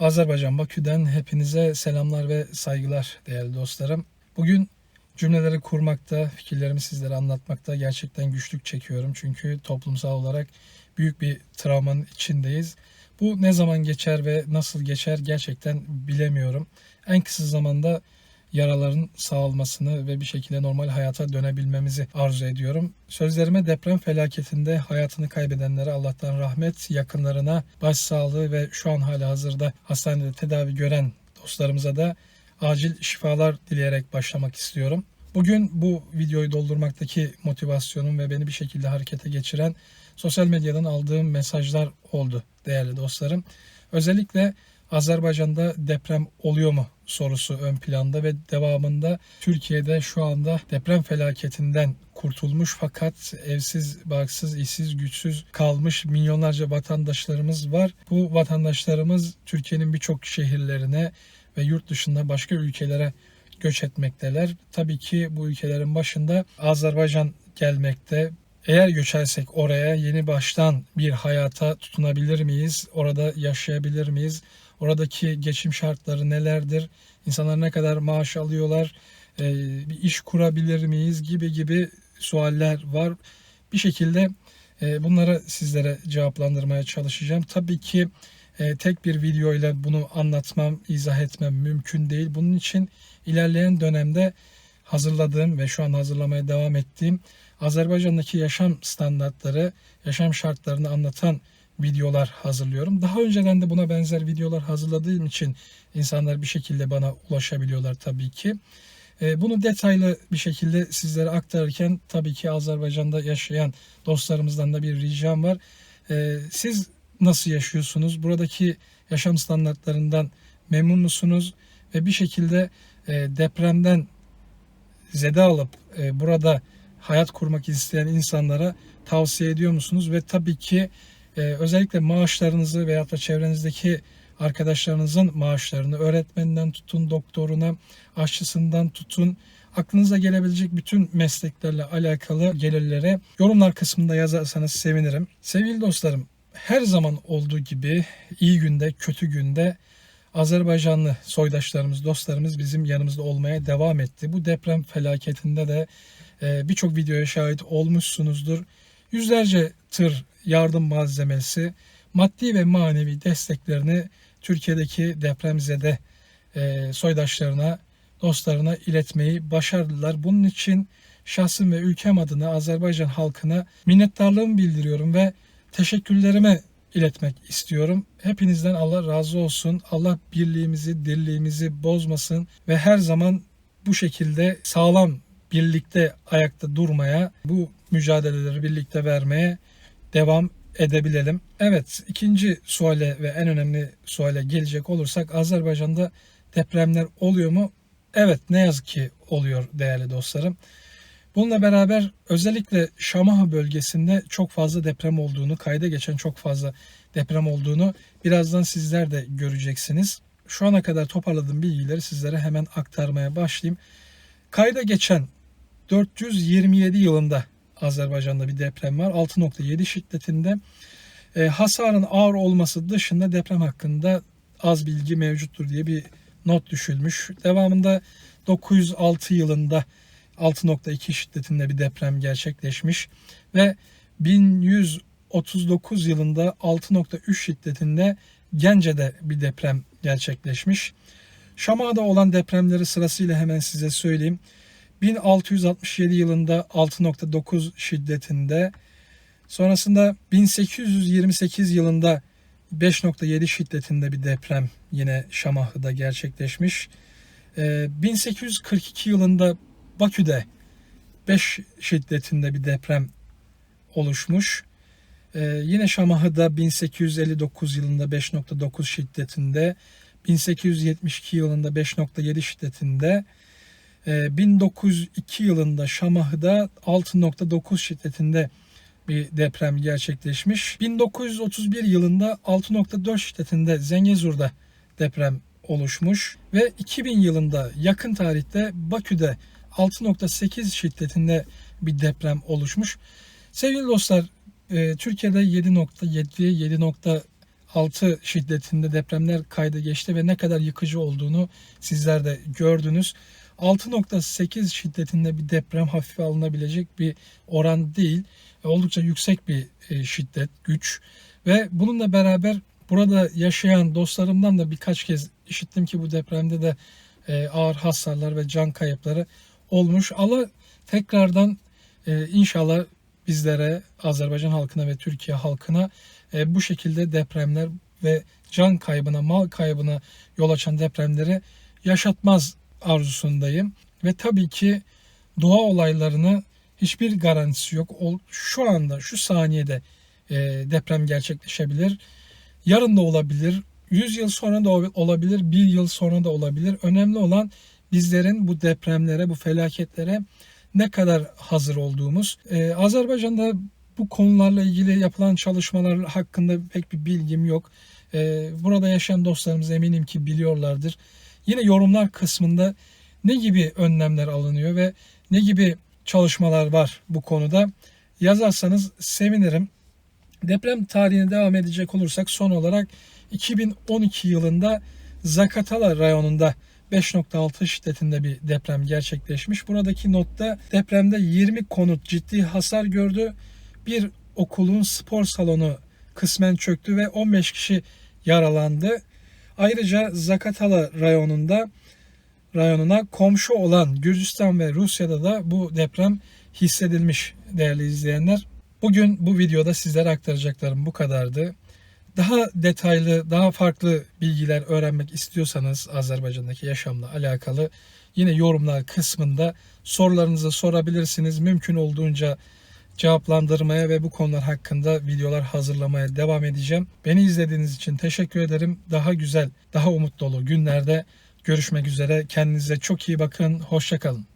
Azerbaycan Bakü'den hepinize selamlar ve saygılar değerli dostlarım. Bugün cümleleri kurmakta, fikirlerimi sizlere anlatmakta gerçekten güçlük çekiyorum. Çünkü toplumsal olarak büyük bir travmanın içindeyiz. Bu ne zaman geçer ve nasıl geçer gerçekten bilemiyorum. En kısa zamanda yaraların sağalmasını ve bir şekilde normal hayata dönebilmemizi arzu ediyorum. Sözlerime deprem felaketinde hayatını kaybedenlere Allah'tan rahmet, yakınlarına başsağlığı ve şu an hala hazırda hastanede tedavi gören dostlarımıza da acil şifalar dileyerek başlamak istiyorum. Bugün bu videoyu doldurmaktaki motivasyonum ve beni bir şekilde harekete geçiren sosyal medyadan aldığım mesajlar oldu değerli dostlarım. Özellikle Azerbaycan'da deprem oluyor mu sorusu ön planda ve devamında Türkiye'de şu anda deprem felaketinden kurtulmuş fakat evsiz, barksız, işsiz, güçsüz kalmış milyonlarca vatandaşlarımız var. Bu vatandaşlarımız Türkiye'nin birçok şehirlerine ve yurt dışında başka ülkelere göç etmekteler. Tabii ki bu ülkelerin başında Azerbaycan gelmekte. Eğer göçersek oraya yeni baştan bir hayata tutunabilir miyiz? Orada yaşayabilir miyiz? Oradaki geçim şartları nelerdir? İnsanlar ne kadar maaş alıyorlar? Ee, bir iş kurabilir miyiz? Gibi gibi sualler var. Bir şekilde e, bunları sizlere cevaplandırmaya çalışacağım. Tabii ki e, tek bir video ile bunu anlatmam, izah etmem mümkün değil. Bunun için ilerleyen dönemde hazırladığım ve şu an hazırlamaya devam ettiğim Azerbaycan'daki yaşam standartları, yaşam şartlarını anlatan videolar hazırlıyorum. Daha önceden de buna benzer videolar hazırladığım için insanlar bir şekilde bana ulaşabiliyorlar tabii ki. E, Bunu detaylı bir şekilde sizlere aktarırken tabii ki Azerbaycan'da yaşayan dostlarımızdan da bir ricam var. E, Siz nasıl yaşıyorsunuz? Buradaki yaşam standartlarından memnun musunuz? Ve bir şekilde e, depremden zede alıp e, burada hayat kurmak isteyen insanlara tavsiye ediyor musunuz? Ve tabii ki e, özellikle maaşlarınızı veyahut da çevrenizdeki arkadaşlarınızın maaşlarını öğretmeninden tutun doktoruna, aşçısından tutun aklınıza gelebilecek bütün mesleklerle alakalı gelirlere yorumlar kısmında yazarsanız sevinirim. Sevgili dostlarım her zaman olduğu gibi iyi günde kötü günde Azerbaycanlı soydaşlarımız, dostlarımız bizim yanımızda olmaya devam etti. Bu deprem felaketinde de e, birçok videoya şahit olmuşsunuzdur. Yüzlerce tır yardım malzemesi, maddi ve manevi desteklerini Türkiye'deki depremzede e, soydaşlarına, dostlarına iletmeyi başardılar. Bunun için şahsım ve ülkem adına Azerbaycan halkına minnettarlığımı bildiriyorum ve teşekkürlerimi iletmek istiyorum. Hepinizden Allah razı olsun. Allah birliğimizi, dirliğimizi bozmasın ve her zaman bu şekilde sağlam birlikte ayakta durmaya, bu mücadeleleri birlikte vermeye devam edebilelim. Evet, ikinci suale ve en önemli suale gelecek olursak Azerbaycan'da depremler oluyor mu? Evet, ne yazık ki oluyor değerli dostlarım. Bununla beraber özellikle Şamaha bölgesinde çok fazla deprem olduğunu, kayda geçen çok fazla deprem olduğunu birazdan sizler de göreceksiniz. Şu ana kadar toparladığım bilgileri sizlere hemen aktarmaya başlayayım. Kayda geçen 427 yılında Azerbaycan'da bir deprem var. 6.7 şiddetinde. E, hasarın ağır olması dışında deprem hakkında az bilgi mevcuttur diye bir not düşülmüş. Devamında 906 yılında 6.2 şiddetinde bir deprem gerçekleşmiş ve 1139 yılında 6.3 şiddetinde Gence'de bir deprem gerçekleşmiş. Şama'da olan depremleri sırasıyla hemen size söyleyeyim. 1667 yılında 6.9 şiddetinde, sonrasında 1828 yılında 5.7 şiddetinde bir deprem yine Şamahı'da gerçekleşmiş. 1842 yılında Bakü'de 5 şiddetinde bir deprem oluşmuş. Ee, yine Şamahı'da 1859 yılında 5.9 şiddetinde, 1872 yılında 5.7 şiddetinde, 1902 yılında Şamahı'da 6.9 şiddetinde bir deprem gerçekleşmiş. 1931 yılında 6.4 şiddetinde Zengezur'da deprem oluşmuş ve 2000 yılında yakın tarihte Bakü'de 6.8 şiddetinde bir deprem oluşmuş. Sevgili dostlar, e, Türkiye'de 7.7, 6 şiddetinde depremler kayda geçti ve ne kadar yıkıcı olduğunu sizler de gördünüz. 6.8 şiddetinde bir deprem hafife alınabilecek bir oran değil. Oldukça yüksek bir e, şiddet, güç ve bununla beraber burada yaşayan dostlarımdan da birkaç kez işittim ki bu depremde de e, ağır hasarlar ve can kayıpları olmuş. Allah tekrardan e, inşallah bizlere, Azerbaycan halkına ve Türkiye halkına e, bu şekilde depremler ve can kaybına, mal kaybına yol açan depremleri yaşatmaz arzusundayım. Ve tabii ki doğa olaylarını hiçbir garantisi yok. Şu anda, şu saniyede e, deprem gerçekleşebilir. Yarın da olabilir, 100 yıl sonra da ol- olabilir, bir yıl sonra da olabilir. Önemli olan bizlerin bu depremlere, bu felaketlere ne kadar hazır olduğumuz. Ee, Azerbaycan'da bu konularla ilgili yapılan çalışmalar hakkında pek bir bilgim yok. Ee, burada yaşayan dostlarımız eminim ki biliyorlardır. Yine yorumlar kısmında ne gibi önlemler alınıyor ve ne gibi çalışmalar var bu konuda yazarsanız sevinirim. Deprem tarihine devam edecek olursak son olarak 2012 yılında Zakatala rayonunda 5.6 şiddetinde bir deprem gerçekleşmiş. Buradaki notta depremde 20 konut ciddi hasar gördü. Bir okulun spor salonu kısmen çöktü ve 15 kişi yaralandı. Ayrıca Zakatala rayonunda rayonuna komşu olan Gürcistan ve Rusya'da da bu deprem hissedilmiş değerli izleyenler. Bugün bu videoda sizlere aktaracaklarım bu kadardı. Daha detaylı, daha farklı bilgiler öğrenmek istiyorsanız Azerbaycan'daki yaşamla alakalı yine yorumlar kısmında sorularınızı sorabilirsiniz. Mümkün olduğunca cevaplandırmaya ve bu konular hakkında videolar hazırlamaya devam edeceğim. Beni izlediğiniz için teşekkür ederim. Daha güzel, daha umut dolu günlerde görüşmek üzere. Kendinize çok iyi bakın. Hoşçakalın.